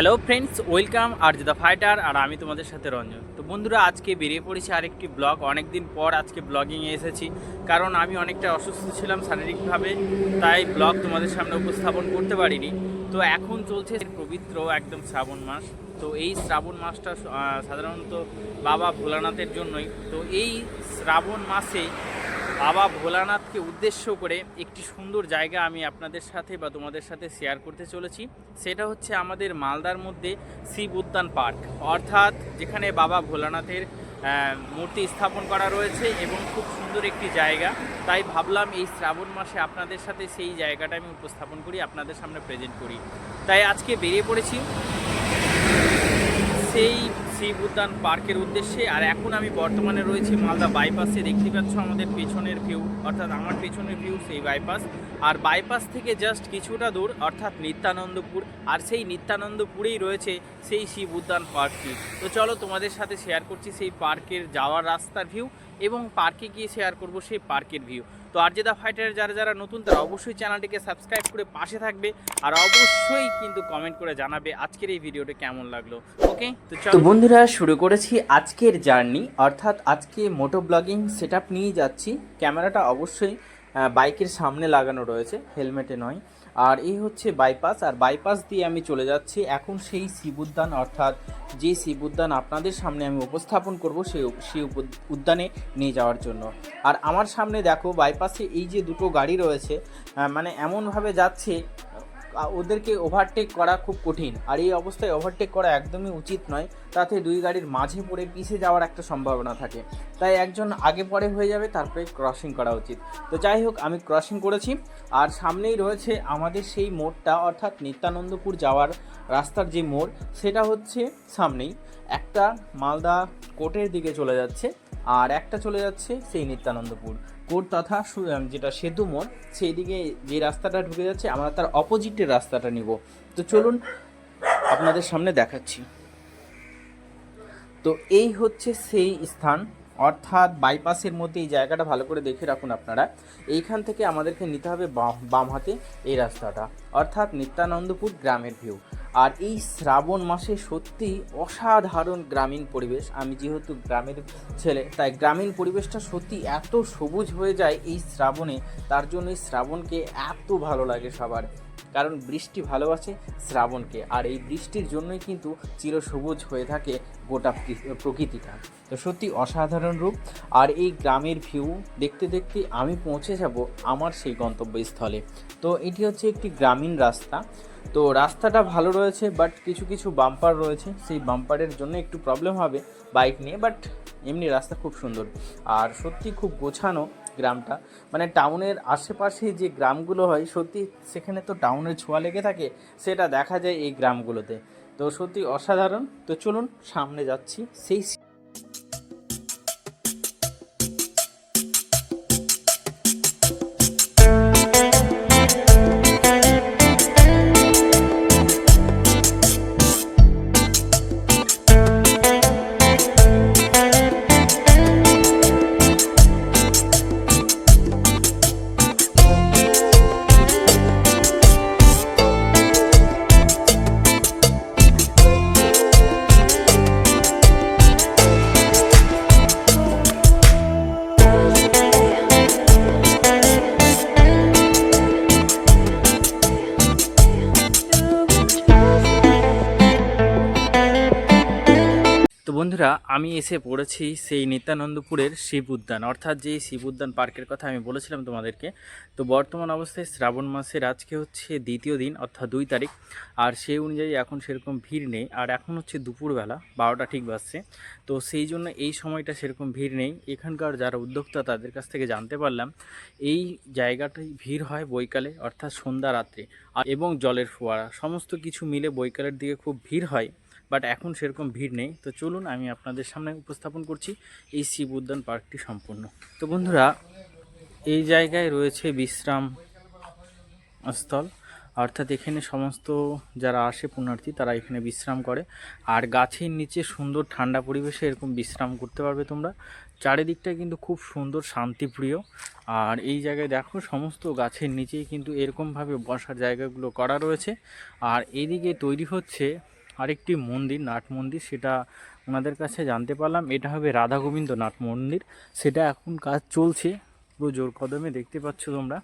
Hello friends, welcome আর the fighter আর আমি তোমাদের সাথে রঞ্জন। তো বন্ধুরা, আজকে বেরিয়ে পড়েছি আরেকটি ব্লগ। অনেক দিন পর আজকে ব্লগিংয়ে এসেছি, কারণ আমি অনেকটা অসুস্থ ছিলাম শারীরিকভাবে, তাই ব্লগ তোমাদের সামনে উপস্থাপন করতে পারিনি। তো এখন চলছে পবিত্র একদম শ্রাবণ মাস। তো এই শ্রাবণ মাসটা সাধারণত বাবা ভোলানাথের জন্যই। তো এই শ্রাবণ মাসে বাবা ভোলানাথকে উদ্দেশ্য করে একটি সুন্দর জায়গা আমি আপনাদের সাথে বা তোমাদের সাথে শেয়ার করতে চলেছি। সেটা হচ্ছে আমাদের মালদার মধ্যে শিব উদ্যান পার্ক। অর্থাৎ যেখানে বাবা ভোলানাথের মূর্তি স্থাপন করা রয়েছে এবং খুব সুন্দর একটি জায়গা। তাই ভাবলাম এই শ্রাবণ মাসে আপনাদের সাথে সেই জায়গাটা আমি উপস্থাপন করি, আপনাদের সামনে প্রেজেন্ট করি। তাই আজকে বেরিয়ে পড়েছি। সেই শিব উদ্যান পার্কের উদ্দেশ্যে, আর এখন আমি বর্তমানে রয়েছি মালদা বাইপাসে। দেখতে পাচ্ছ আমাদের পেছনের ভিউ অর্থাৎ আমার পেছনের ভিউ সেই বাইপাস। আর বাইপাস থেকে জাস্ট কিছুটা দূর, অর্থাৎ নিত্যানন্দপুর। আর সেই নিত্যানন্দপুরেই রয়েছে সেই শিব উদ্যান পার্কটি। তো চলো তোমাদের সাথে শেয়ার করছি সেই পার্কের যাওয়ার রাস্তার ভিউ এবং পার্কে গিয়ে শেয়ার করব সেই পার্কের ভিউ তো আর যেটা ফাইটার যারা যারা নতুন, তারা অবশ্যই চ্যানেলটিকে সাবস্ক্রাইব করে পাশে থাকবে আর অবশ্যই কিন্তু কমেন্ট করে জানাবে আজকের এই ভিডিওটা কেমন লাগল। ওকে তো তো বন্ধুরা, শুরু করেছি আজকের জার্নি অর্থাৎ আজকে মোটো ব্লগিং সেট নিয়ে যাচ্ছি। ক্যামেরাটা অবশ্যই বাইকের সামনে লাগানো রয়েছে হেলমেটে নয়। আর এই হচ্ছে বাইপাস আর বাইপাস দিয়ে আমি চলে যাচ্ছি এখন সেই শিব উদ্যান অর্থাৎ যে শিব উদ্যান আপনাদের সামনে আমি উপস্থাপন করব সেই সেই উদ্যানে নিয়ে যাওয়ার জন্য। আর আমার সামনে দেখো বাইপাসে এই যে দুটো গাড়ি রয়েছে মানে এমনভাবে যাচ্ছে ওদেরকে ওভারটেক করা খুব কঠিন। আর এই অবস্থায় ওভারটেক করা একদমই উচিত নয়। তাতে দুই গাড়ির মাঝে পড়ে পিছে যাওয়ার একটা সম্ভাবনা থাকে। তাই একজন আগে পরে হয়ে যাবে, তারপরে ক্রসিং করা উচিত। তো যাই হোক, আমি ক্রসিং করেছি। আর সামনেই রয়েছে আমাদের সেই মোড়টা, অর্থাৎ নিত্যানন্দপুর যাওয়ার রাস্তার যে মোড়, সেটা হচ্ছে সামনেই। একটা মালদা কোর্টের দিকে চলে যাচ্ছে, আর একটা চলে যাচ্ছে সেই নিত্যানন্দপুর। কোর্ট তথা যেটা সেতু মোড় সেই দিকে যে রাস্তাটা ঢুকে যাচ্ছে, আমরা তার অপোজিটের রাস্তাটা নিব। তো চলুন আপনাদের সামনে দেখাচ্ছি। তো এই হচ্ছে সেই স্থান। অর্থাৎ বাইপাসের মধ্যে এই জায়গাটা ভালো করে দেখে রাখুন আপনারা। এইখান থেকে আমাদেরকে নিতে হবে বাম- হাতে এই রাস্তাটা। অর্থাৎ নিত্যানন্দপুর গ্রামের ভিউ আর এই শ্রাবণ মাসে সত্যি অসাধারণ গ্রামীণ পরিবেশ। আমি যেহেতু গ্রামের ছেলে, তাই গ্রামীণ পরিবেশটা সত্যি এত সবুজ হয়ে যায় এই শ্রাবণে, তার জন্য এই শ্রাবণকে এত ভালো লাগে সবার। কারণ বৃষ্টি ভালোবাসে শ্রাবণকে। আর এই বৃষ্টির জন্যই কিন্তু চিরসবুজ হয়ে থাকে গোটা প্রকৃতিটা। তো সত্যি অসাধারণ রূপ। আর এই গ্রামের ভিউ দেখতে দেখতে আমি পৌঁছে যাব আমার সেই গন্তব্যস্থলে। তো এটি হচ্ছে একটি গ্রামীণ রাস্তা। তো রাস্তাটা ভালো রয়েছে বাট কিছু কিছু বাম্পার রয়েছে। সেই বাম্পারের জন্য একটু প্রবলেম হবে বাইক নিয়ে বাট এমনি রাস্তা খুব সুন্দর। আর সত্যি খুব গোছানো গ্রামটা। মানে টাউনের আশেপাশে যে গ্রামগুলো হয়, সত্যি সেখানে তো টাউনের ছোঁয়া লেগে থাকে, সেটা দেখা যায় এই গ্রামগুলোতে। তো সত্যি অসাধারণ। তো চলুন সামনে যাচ্ছি। সেই বন্ধুরা, আমি এসে পড়েছি সেই নিত্যানন্দপুরের শিব উদ্যান অর্থাৎ যে শিব উদ্যান পার্কের কথা আমি বলেছিলাম তোমাদেরকে। তো বর্তমান অবস্থায় শ্রাবণ মাসের আজকে হচ্ছে দ্বিতীয় দিন, অর্থাৎ দুই তারিখ, আর সেই অনুযায়ী এখন সেরকম ভিড় নেই। আর এখন হচ্ছে দুপুরবেলা, বারোটা ঠিক বাজছে। তো সেই জন্য এই সময়টা সেরকম ভিড় নেই। এখানকার যারা উদ্যোক্তা, তাদের কাছ থেকে জানতে পারলাম, এই জায়গাটায় ভিড় হয় বৈকালে, অর্থাৎ সন্ধ্যা রাত্রে এবং জলের ফোয়ারা, সমস্ত কিছু মিলে বৈকালের দিকে খুব ভিড় হয়। বাট এখন সেরকম ভিড় নেই। তো চলুন আমি আপনাদের সামনে উপস্থাপন করছি এই শিব উদ্যান পার্কটি সম্পূর্ণ। তো বন্ধুরা, এই জায়গায় রয়েছে বিশ্রাম স্থল। অর্থাৎ এখানে সমস্ত যারা আসে পুণ্যার্থী, তারা এখানে বিশ্রাম করে। আর গাছের নিচে সুন্দর ঠান্ডা পরিবেশে এরকম বিশ্রাম করতে পারবে তোমরা। চারিদিকটা কিন্তু খুব সুন্দর, শান্তিপ্রিয়। আর এই জায়গায় দেখো, সমস্ত গাছের নিচেই কিন্তু এরকমভাবে বসার জায়গাগুলো করা রয়েছে। আর এইদিকে তৈরি হচ্ছে আরেকটি মন্দির, নাট মন্দির, সেটা ওনাদের কাছে জানতে পারলাম। এটা হবে রাধা গোবিন্দ নাট মন্দির। সেটা এখন কাজ চলছে। পুরো জোর কদমে দেখতে পাচ্ছ তোমরা।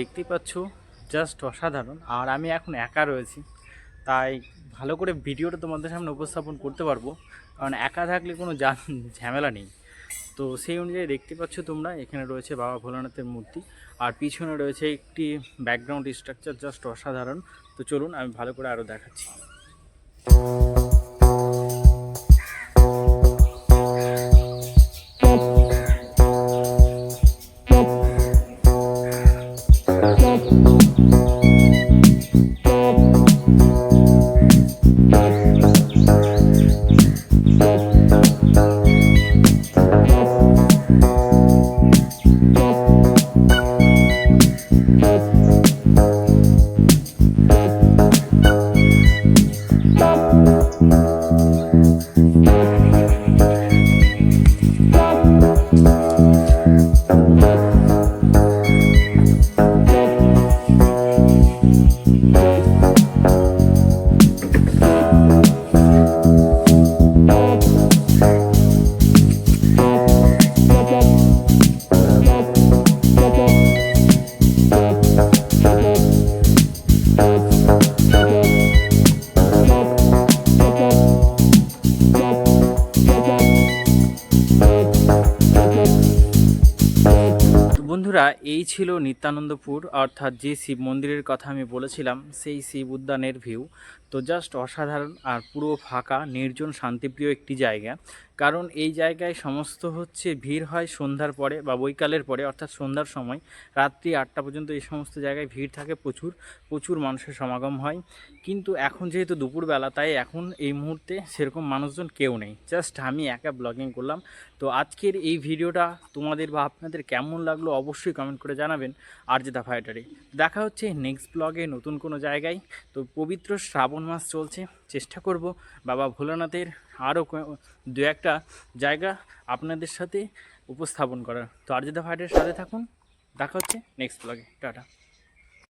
দেখতেই পাচ্ছ জাস্ট অসাধারণ। আর আমি এখন একা রয়েছি, তাই ভালো করে ভিডিওটা তোমাদের সামনে উপস্থাপন করতে পারব, কারণ একা থাকলে কোনো ঝামেলা নেই। তো সেই অনুযায়ী দেখতে পাচ্ছ তোমরা, এখানে রয়েছে বাবা ভোলানাথের মূর্তি, আর পিছনে রয়েছে একটি ব্যাকগ্রাউন্ড স্ট্রাকচার জাস্ট অসাধারণ। তো চলুন, আমি ভালো করে আরও দেখাচ্ছি। এই ছিল নিত্যানন্দপুর, অর্থাৎ যে শিব মন্দিরের কথা আমি বলেছিলাম, সেই শিব উদ্যানের ভিউ তো জাস্ট অসাধারণ আর পুরো ফাঁকা, নির্জন, শান্তিপ্রিয় একটি জায়গা। কারণ এই জায়গায় সমস্ত হচ্ছে ভিড় হয় সন্ধ্যার পরে বা বৈকালের পরে, অর্থাৎ সন্ধ্যার সময়। রাত্রি আটটা পর্যন্ত এই সমস্ত জায়গায় ভিড় থাকে প্রচুর প্রচুর মানুষের সমাগম হয়। কিন্তু এখন যেহেতু দুপুরবেলা, তাই এখন এই মুহূর্তে সেরকম মানুষজন কেউ নেই। জাস্ট আমি একা ব্লগিং করলাম। তো আজকের এই ভিডিওটা তোমাদের বা আপনাদের কেমন লাগল অবশ্যই কমেন্ট করে জানাবেন আর যে দা ফাইটারে। দেখা হচ্ছে নেক্সট ব্লগে নতুন কোনো জায়গায়। তো পবিত্র শ্রাবণ মাস চলছে। চেষ্টা করব। বাবা ভোলানাথের আরও দু একটা জায়গা আপনাদের সাথে উপস্থাপন করার। তো আর যে দা সাথে থাকুন। দেখা হচ্ছে নেক্সট ব্লগে টাটা।